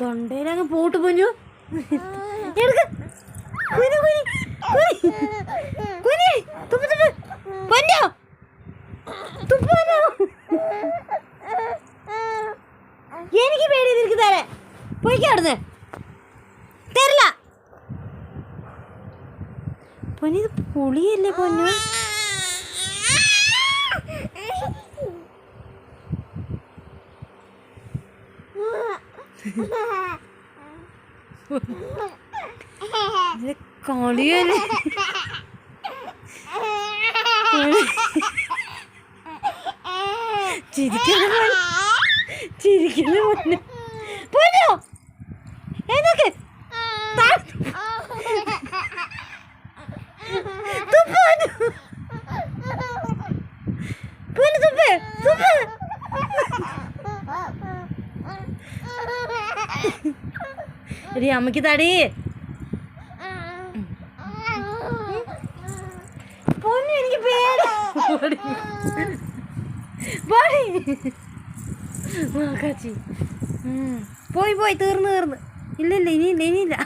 തൊണ്ടയിലങ്ങ് pot പൊഞ്ഞു എടുക്ക്. കുനി, കുനി, കുനി. കുനി. തുപ്പ്, തുപ്പ്. പൊന്നോ. തുപ്പ് പൊന്നോ. എനിക്ക് പേടി നിനക്ക് തരാൻ പോയിക്കോ അവിടുന്ന് തരില്ല പൊന്നി ഇത് പുളിയല്ലേ പൊന്നു കളിയല്ലേ ചിരിക്കണം മോനെ. ചിരിക്കണം പൊന്നു പൊന്നു എന്നൊക്കെ അമ്മയ്ക്ക് തടി പൊന്നു എനിക്ക് പോടി. ആ, കാച്ചി. പോയി പോയി തീർന്ന് തീർന്ന് ഇല്ല ഇല്ല ഇനിയില്ല ഇനിയില്ല